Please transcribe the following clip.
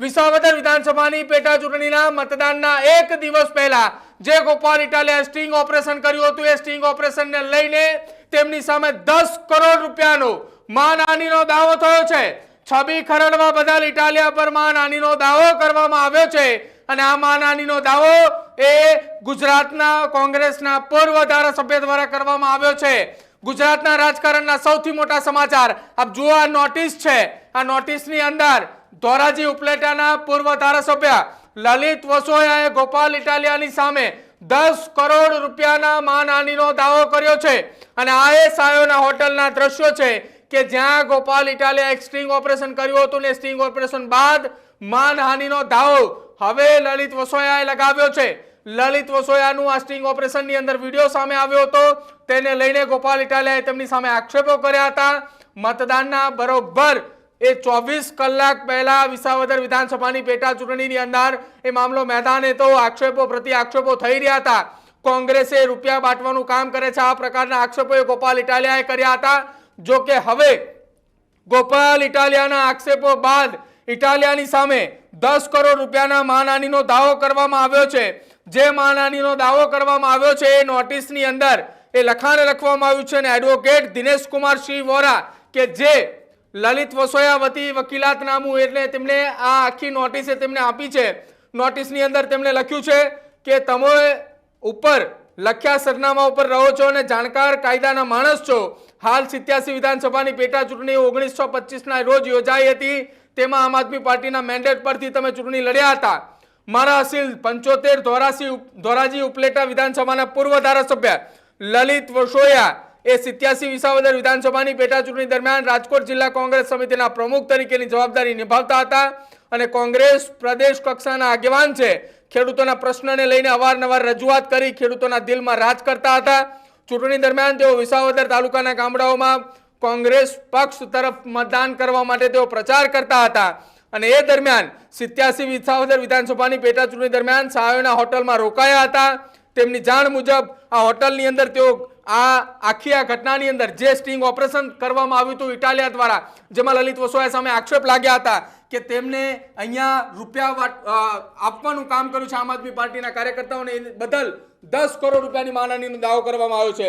વિસાવદર વિધાનસભાની પેટા ચૂંટણીના મતદાનના એક દિવસ પહેલા જે ગોપાલ ઇટાલિયા સ્ટિંગ ઓપરેશન કર્યું હતું, એ સ્ટિંગ ઓપરેશનને લઈને તેમની સામે દસ કરોડ રૂપિયાનો માનહાનિનો દાવો થયો છે. છબી ખરડવા બદલ ઇટાલિયા પર માનહાનિનો દાવો કરવામાં આવ્યો છે અને આ માનહાનિનો દાવો એ ગુજરાતના કોંગ્રેસના પૂર્વ ધારાસભ્ય દ્વારા કરવામાં આવ્યો છે. ગુજરાતના રાજકારણના સૌથી મોટા સમાચાર આપ જુઓ આ નોટિસ છે. આ નોટિસની અંદર ધોરાજી ઉપલેટાના પૂર્વ ધારાસભ્ય લલિત વસોયાએ ગોપાલ ઇટાલિયાની સામે દસ કરોડ રૂપિયાના માનહાનિનો દાવો કર્યો છે. અને આ એ સાયોના હોટલના દ્રશ્યો છે કે જ્યાં ગોપાલ ઇટાલિયા એક સ્ટિંગ ઓપરેશન કર્યું હતું ને સ્ટિંગ ઓપરેશન બાદ માનહાનિનો દાવો હવે લલિત વસોયાએ લગાવ્યો છે. લલિત વસોયાનું આ સ્ટિંગ ઓપરેશનની અંદર વીડિયો સામે આવ્યો હતો. તેને લઈને ગોપાલ ઇટાલિયાએ તેમની સામે આક્ષેપો કર્યા હતા. મતદાનના બરોબર એ ચોવીસ કલાક પહેલા વિસાવદર વિધાનસભાની પેટા ચૂંટણીની અંદર એ મામલો મેદાને તો આક્ષેપો પ્રતિ આક્ષેપો થઈ રહ્યા હતા. કોંગ્રેસે રૂપિયા બાંટવાનું કામ કરે છે. આ પ્રકારના આક્ષેપો એ ગોપાલ ઇટાલિયાએ કર્યા હતા. જો કે હવે ગોપાલ ઇટાલિયાના આક્ષેપો બાદ ઇટાલિયાની સામે દસ કરોડ રૂપિયાના માનહાનિનો દાવો કરવામાં આવ્યો છે. જે માનહાનિનો દાવો કરવામાં આવ્યો છે એ નોટિસની અંદર એ લખાણ લખવામાં આવ્યું છે અને એડવોકેટ દિનેશ કુમાર સિંહ વોરા કે જે લલિત વસોયા વતી વકીલાત નામું એટલે તેમણે આ આખી નોટિસ તેમણે આપી છે. નોટિસની અંદર તેમણે લખ્યું છે કે તમે ઉપર લખ્યા સરનામા ઉપર રહો છો અને જાણકાર કાયદાના માણસ છો. હાલ સિત્યાસી વિધાનસભાની પેટા ચૂંટણી ઓગણીસો પચીસના રોજ યોજાઈ હતી. તેમાં આમ આદમી પાર્ટીના મેન્ડેટ પરથી તમે ચૂંટણી લડ્યા હતા. મારા અસીલ પંચોતેર ધોરાસી ધોરાજી ઉપલેટા વિધાનસભાના પૂર્વ ધારાસભ્ય લલિત વસોયા એ સિત્યાસી વિસાવદર વિધાનસભાની પેટા ચૂંટણી દરમિયાન રાજકોટ જિલ્લા કોંગ્રેસ સમિતિના પ્રમુખ તરીકેની જવાબદારી નિભાવતા હતા અને કોંગ્રેસ પ્રદેશ કક્ષાના આગેવાન છે. ખેડૂતોના પ્રશ્નને લઈને અવારનવાર રજૂઆત કરી ખેડૂતોના દિલમાં રાજ કરતા હતા. ચૂંટણી દરમિયાન તેઓ વિસાવદર તાલુકાના ગામડાઓમાં કોંગ્રેસ પક્ષ તરફ મતદાન કરવા માટે તેઓ પ્રચાર કરતા હતા. અને એ દરમિયાન સિત્યાસી વિસાવદર વિધાનસભાની પેટા ચૂંટણી દરમિયાન સાયોના હોટલમાં રોકાયા હતા. તેમની જાણ મુજબ આ હોટલની અંદર તેઓ આ આખી આ ઘટનાની અંદર જે સ્ટિંગ ઓપરેશન કરવામાં આવ્યું હતું ઇટાલિયા દ્વારા, જેમાં લલિત વસોયા સામે આક્ષેપ લાગ્યા હતા કે તેમને અહીંયા રૂપિયા આપવાનું કામ કર્યું છે આમ આદમી પાર્ટીના કાર્યકર્તાઓને. બદલ દસ કરોડ રૂપિયાની માનહાનીનો દાવો કરવામાં આવ્યો છે.